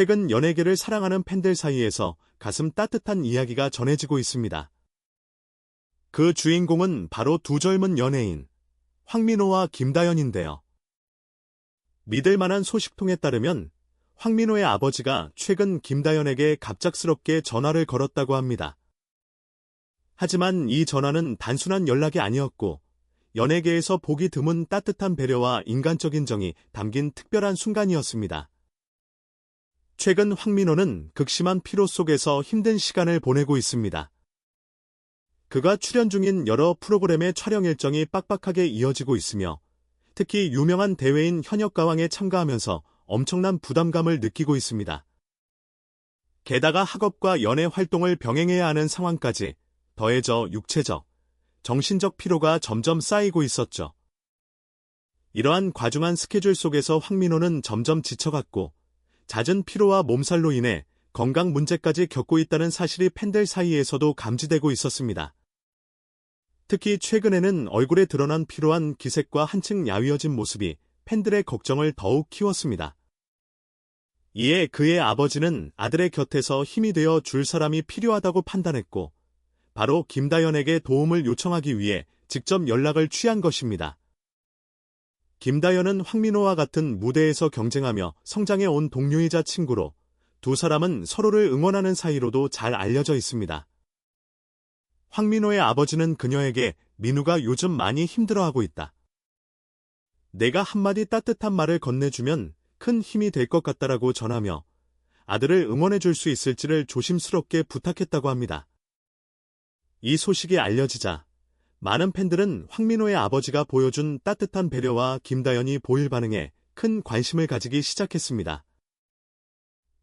최근 연예계를 사랑하는 팬들 사이에서 가슴 따뜻한 이야기가 전해지고 있습니다. 그 주인공은 바로 두 젊은 연예인, 황민호와 김다연인데요. 믿을 만한 소식통에 따르면 황민호의 아버지가 최근 김다연에게 갑작스럽게 전화를 걸었다고 합니다. 하지만 이 전화는 단순한 연락이 아니었고 연예계에서 보기 드문 따뜻한 배려와 인간적인 정이 담긴 특별한 순간이었습니다. 최근 황민호는 극심한 피로 속에서 힘든 시간을 보내고 있습니다. 그가 출연 중인 여러 프로그램의 촬영 일정이 빡빡하게 이어지고 있으며 특히 유명한 대회인 현역가왕에 참가하면서 엄청난 부담감을 느끼고 있습니다. 게다가 학업과 연애 활동을 병행해야 하는 상황까지 더해져 육체적, 정신적 피로가 점점 쌓이고 있었죠. 이러한 과중한 스케줄 속에서 황민호는 점점 지쳐갔고 잦은 피로와 몸살로 인해 건강 문제까지 겪고 있다는 사실이 팬들 사이에서도 감지되고 있었습니다. 특히 최근에는 얼굴에 드러난 피로한 기색과 한층 야위어진 모습이 팬들의 걱정을 더욱 키웠습니다. 이에 그의 아버지는 아들의 곁에서 힘이 되어 줄 사람이 필요하다고 판단했고 바로 김다연에게 도움을 요청하기 위해 직접 연락을 취한 것입니다. 김다연은 황민호와 같은 무대에서 경쟁하며 성장해 온 동료이자 친구로 두 사람은 서로를 응원하는 사이로도 잘 알려져 있습니다. 황민호의 아버지는 그녀에게 민우가 요즘 많이 힘들어하고 있다. 내가 한마디 따뜻한 말을 건네주면 큰 힘이 될 것 같다라고 전하며 아들을 응원해 줄 수 있을지를 조심스럽게 부탁했다고 합니다. 이 소식이 알려지자 많은 팬들은 황민호의 아버지가 보여준 따뜻한 배려와 김다연이 보일 반응에 큰 관심을 가지기 시작했습니다.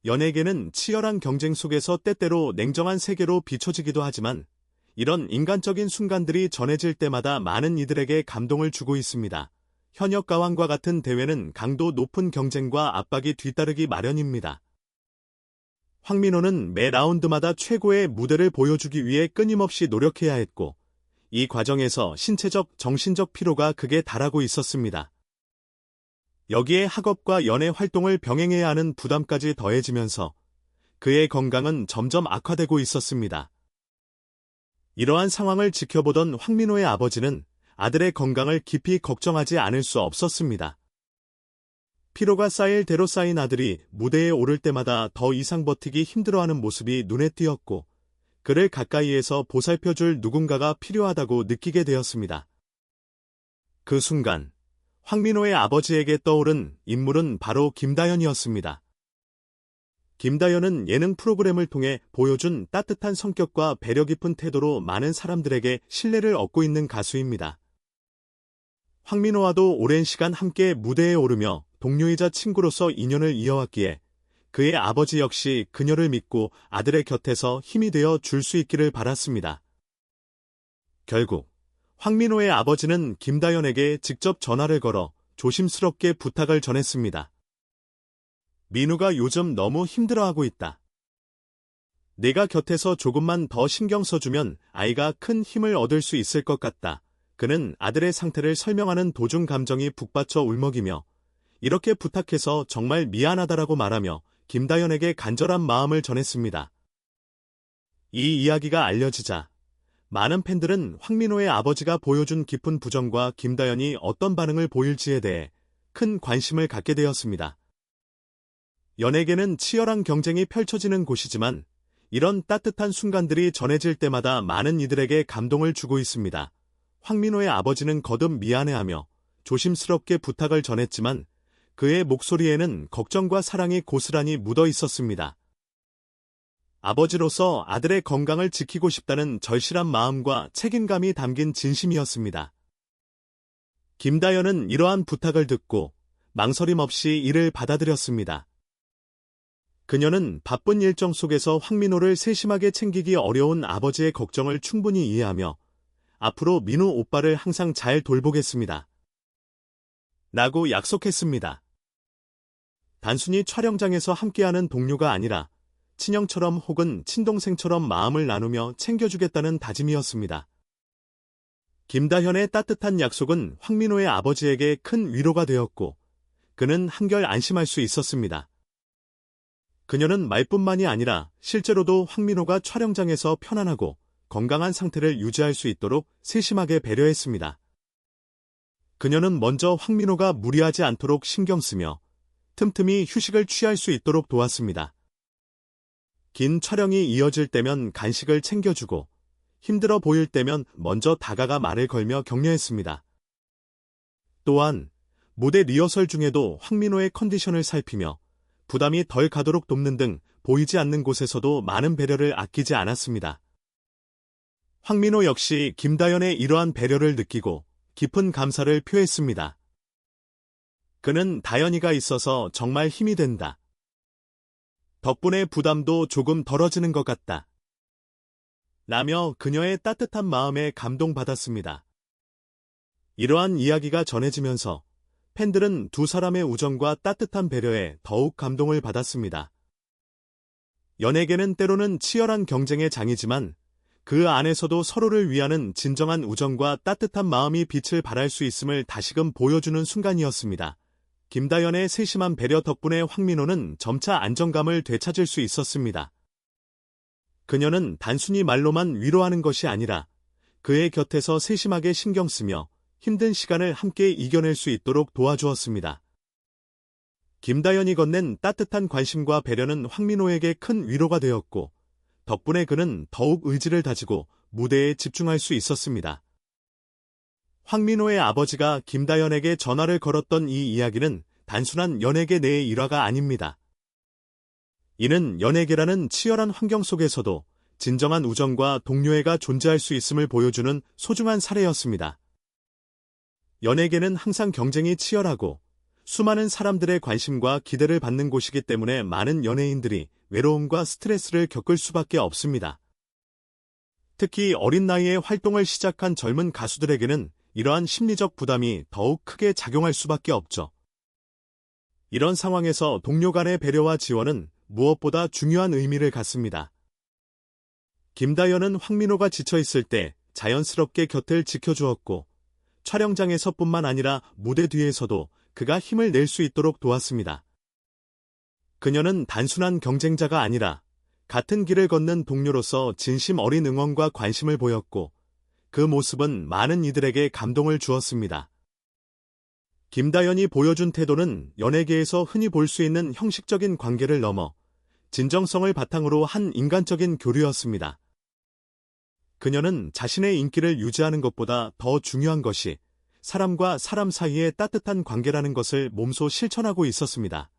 연예계는 치열한 경쟁 속에서 때때로 냉정한 세계로 비춰지기도 하지만 이런 인간적인 순간들이 전해질 때마다 많은 이들에게 감동을 주고 있습니다. 현역 가왕과 같은 대회는 강도 높은 경쟁과 압박이 뒤따르기 마련입니다. 황민호는 매 라운드마다 최고의 무대를 보여주기 위해 끊임없이 노력해야 했고, 이 과정에서 신체적, 정신적 피로가 극에 달하고 있었습니다. 여기에 학업과 연애 활동을 병행해야 하는 부담까지 더해지면서 그의 건강은 점점 악화되고 있었습니다. 이러한 상황을 지켜보던 황민호의 아버지는 아들의 건강을 깊이 걱정하지 않을 수 없었습니다. 피로가 쌓일 대로 쌓인 아들이 무대에 오를 때마다 더 이상 버티기 힘들어하는 모습이 눈에 띄었고 그를 가까이에서 보살펴줄 누군가가 필요하다고 느끼게 되었습니다. 그 순간 황민호의 아버지에게 떠오른 인물은 바로 김다연이었습니다. 김다연은 예능 프로그램을 통해 보여준 따뜻한 성격과 배려 깊은 태도로 많은 사람들에게 신뢰를 얻고 있는 가수입니다. 황민호와도 오랜 시간 함께 무대에 오르며 동료이자 친구로서 인연을 이어왔기에 그의 아버지 역시 그녀를 믿고 아들의 곁에서 힘이 되어 줄 수 있기를 바랐습니다. 결국 황민호의 아버지는 김다연에게 직접 전화를 걸어 조심스럽게 부탁을 전했습니다. 민우가 요즘 너무 힘들어하고 있다. 내가 곁에서 조금만 더 신경 써주면 아이가 큰 힘을 얻을 수 있을 것 같다. 그는 아들의 상태를 설명하는 도중 감정이 북받쳐 울먹이며 이렇게 부탁해서 정말 미안하다라고 말하며 김다연에게 간절한 마음을 전했습니다. 이 이야기가 알려지자 많은 팬들은 황민호의 아버지가 보여준 깊은 부정과 김다연이 어떤 반응을 보일지에 대해 큰 관심을 갖게 되었습니다. 연예계는 치열한 경쟁이 펼쳐지는 곳이지만 이런 따뜻한 순간들이 전해질 때마다 많은 이들에게 감동을 주고 있습니다. 황민호의 아버지는 거듭 미안해하며 조심스럽게 부탁을 전했지만 그의 목소리에는 걱정과 사랑이 고스란히 묻어 있었습니다. 아버지로서 아들의 건강을 지키고 싶다는 절실한 마음과 책임감이 담긴 진심이었습니다. 김다연은 이러한 부탁을 듣고 망설임 없이 이를 받아들였습니다. 그녀는 바쁜 일정 속에서 황민호를 세심하게 챙기기 어려운 아버지의 걱정을 충분히 이해하며 앞으로 민우 오빠를 항상 잘 돌보겠습니다. 라고 약속했습니다. 단순히 촬영장에서 함께하는 동료가 아니라 친형처럼 혹은 친동생처럼 마음을 나누며 챙겨주겠다는 다짐이었습니다. 김다현의 따뜻한 약속은 황민호의 아버지에게 큰 위로가 되었고 그는 한결 안심할 수 있었습니다. 그녀는 말뿐만이 아니라 실제로도 황민호가 촬영장에서 편안하고 건강한 상태를 유지할 수 있도록 세심하게 배려했습니다. 그녀는 먼저 황민호가 무리하지 않도록 신경 쓰며 틈틈이 휴식을 취할 수 있도록 도왔습니다. 긴 촬영이 이어질 때면 간식을 챙겨주고 힘들어 보일 때면 먼저 다가가 말을 걸며 격려했습니다. 또한 무대 리허설 중에도 황민호의 컨디션을 살피며 부담이 덜 가도록 돕는 등 보이지 않는 곳에서도 많은 배려를 아끼지 않았습니다. 황민호 역시 김다연의 이러한 배려를 느끼고 깊은 감사를 표했습니다. 그는 다연이가 있어서 정말 힘이 된다. 덕분에 부담도 조금 덜어지는 것 같다. 라며 그녀의 따뜻한 마음에 감동받았습니다. 이러한 이야기가 전해지면서 팬들은 두 사람의 우정과 따뜻한 배려에 더욱 감동을 받았습니다. 연예계는 때로는 치열한 경쟁의 장이지만 그 안에서도 서로를 위하는 진정한 우정과 따뜻한 마음이 빛을 발할 수 있음을 다시금 보여주는 순간이었습니다. 김다연의 세심한 배려 덕분에 황민호는 점차 안정감을 되찾을 수 있었습니다. 그녀는 단순히 말로만 위로하는 것이 아니라 그의 곁에서 세심하게 신경 쓰며 힘든 시간을 함께 이겨낼 수 있도록 도와주었습니다. 김다연이 건넨 따뜻한 관심과 배려는 황민호에게 큰 위로가 되었고 덕분에 그는 더욱 의지를 다지고 무대에 집중할 수 있었습니다. 황민호의 아버지가 김다연에게 전화를 걸었던 이 이야기는 단순한 연예계 내의 일화가 아닙니다. 이는 연예계라는 치열한 환경 속에서도 진정한 우정과 동료애가 존재할 수 있음을 보여주는 소중한 사례였습니다. 연예계는 항상 경쟁이 치열하고 수많은 사람들의 관심과 기대를 받는 곳이기 때문에 많은 연예인들이 외로움과 스트레스를 겪을 수밖에 없습니다. 특히 어린 나이에 활동을 시작한 젊은 가수들에게는 이러한 심리적 부담이 더욱 크게 작용할 수밖에 없죠. 이런 상황에서 동료 간의 배려와 지원은 무엇보다 중요한 의미를 갖습니다. 김다연은 황민호가 지쳐있을 때 자연스럽게 곁을 지켜주었고 촬영장에서뿐만 아니라 무대 뒤에서도 그가 힘을 낼 수 있도록 도왔습니다. 그녀는 단순한 경쟁자가 아니라 같은 길을 걷는 동료로서 진심 어린 응원과 관심을 보였고 그 모습은 많은 이들에게 감동을 주었습니다. 김다연이 보여준 태도는 연예계에서 흔히 볼 수 있는 형식적인 관계를 넘어 진정성을 바탕으로 한 인간적인 교류였습니다. 그녀는 자신의 인기를 유지하는 것보다 더 중요한 것이 사람과 사람 사이의 따뜻한 관계라는 것을 몸소 실천하고 있었습니다.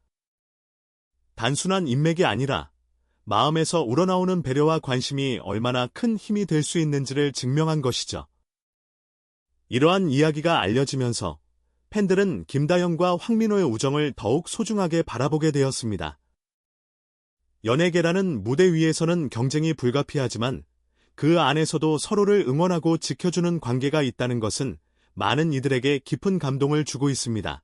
단순한 인맥이 아니라 마음에서 우러나오는 배려와 관심이 얼마나 큰 힘이 될 수 있는지를 증명한 것이죠. 이러한 이야기가 알려지면서 팬들은 김다영과 황민호의 우정을 더욱 소중하게 바라보게 되었습니다. 연예계라는 무대 위에서는 경쟁이 불가피하지만 그 안에서도 서로를 응원하고 지켜주는 관계가 있다는 것은 많은 이들에게 깊은 감동을 주고 있습니다.